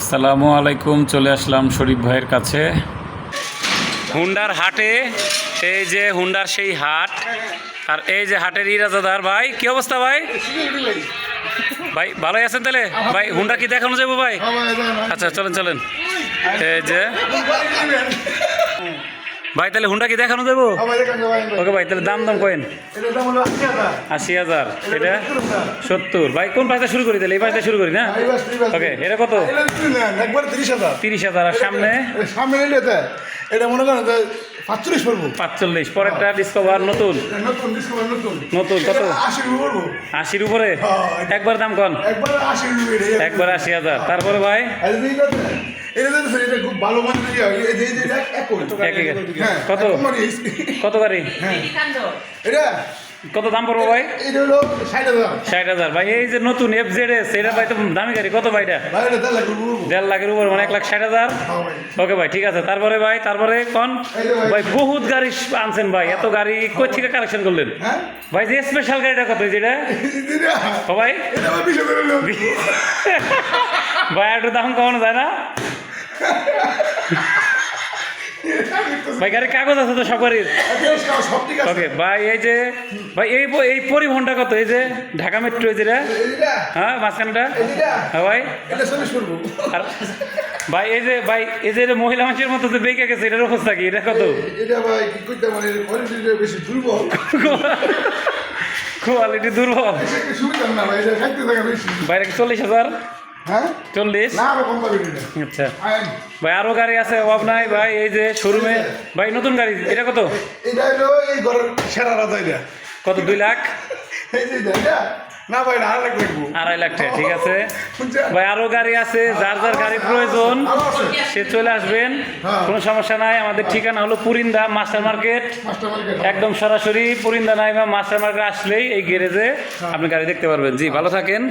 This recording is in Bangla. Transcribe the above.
আসসালামু আলাইকুম, চলে আসলাম শরীফ ভাইয়ের কাছে। হুন্ডার হাটে, এই যে হুন্ডার সেই হাট, আর এই যে হাটের ইরাজাদার ভাই, কি অবস্থা ভাই? ভাই, ভালোই আছেন তাহলে? ভাই, হুন্ডা কি দেখানো যাব ভাই? আচ্ছা চলেন চলেন। এই যে ভাই তাহলে হুন্ডা কি দেখানো দেবো ওকে ভাই তাহলে দাম দাম কয়েন। আশি হাজার। এটা সত্তর ভাই কোন পাশটা শুরু করি তাহলে? এই পাশটা শুরু করি না? ওকে এটা কত? তিরিশ হাজার। তিরিশ হাজার আর সামনে? সামনে এটা মনে করেন যে পাঁচচল্লিশ পড়ব পাঁচচল্লিশ পরেরটা ডিসকভার নতুন। নতুন ডিসকাউন্ট নতুন। নতুন কত? এটা আশি রুপি আশির উপরে? হ্যাঁ, একবার দাম কন। একবার আশি একবার। আশি হাজার। তারপরে ভাই? ইয়ে। হ্যাঁ, কত? এক কত গাড়ি? এটা কত দাম পড়ব ভাই? এটা হলো ষাট হাজার। ষাট হাজার। ভাই এই যে নতুন এফ জেড এস এটা ভাই তো দামি গাড়ি। কত ভাই এটা? দেড় লাখের উপর মানে এক লাখ ষাট হাজার? হ্যাঁ ওকে ভাই ঠিক আছে। তারপরে ভাই তারপরে কন? ভাই। বহুত গাড়ি আনছেন ভাই। এত গাড়ি কই থেকে কালেকশন করলেন? হ্যাঁ? ভাই যে স্পেশাল গাড়িটা কত যেটা ও ভাই। ভাই একটু দাম কমানো যায় না? ভাই গাড়ির কাগজ আছে তো সব গাড়ির এটা সব ঠিক আছে। ওকে ভাই এই যে ভাই এই এই পরিবহনটা কত? এই যে ঢাকা মেট্রো যেটা এইটা, হ্যাঁ মাঝখানটা? হ্যাঁ ভাই। আর ভাই এই যে ভাই এই যে মহিলা মানুষের মতো যে বেঁকে গেছে এটার অবস্থা কি? এটা কত? এটা ভাই কি করতে পারে বেশি দুর্বল। কোয়ালিটি দুর্বল। বাইরে চল্লিশ হাজার? হ্যাঁ? চল্লিশ? আচ্ছা। ভাই গাড়ি আছে অভাব নাই। ভাই এই যে শোরুমে ভাই নতুন গাড়ি এটা কত? এটা হলো এই ঘরের সেরা রাজা এটা কত দুই লাখ? এই যে এটা, এটা? না ভাই না আর লাগবে। আড়াই লাখ টাকা ঠিক আছে। ভাই আরও গাড়ি আছে যার যার গাড়ি প্রয়োজন সে চলে আসবেন। হ্যাঁ। কোনো সমস্যা নাই আমাদের ঠিকানা হলো পুরিন্দা মাস্টার মার্কেট। একদম সরাসরি পুরিন্দা নাইমা মাস্টার মার্কেট আসলেই এই গ্যারেজে আপনি গাড়ি দেখতে পারবেন। জি ভালো থাকেন।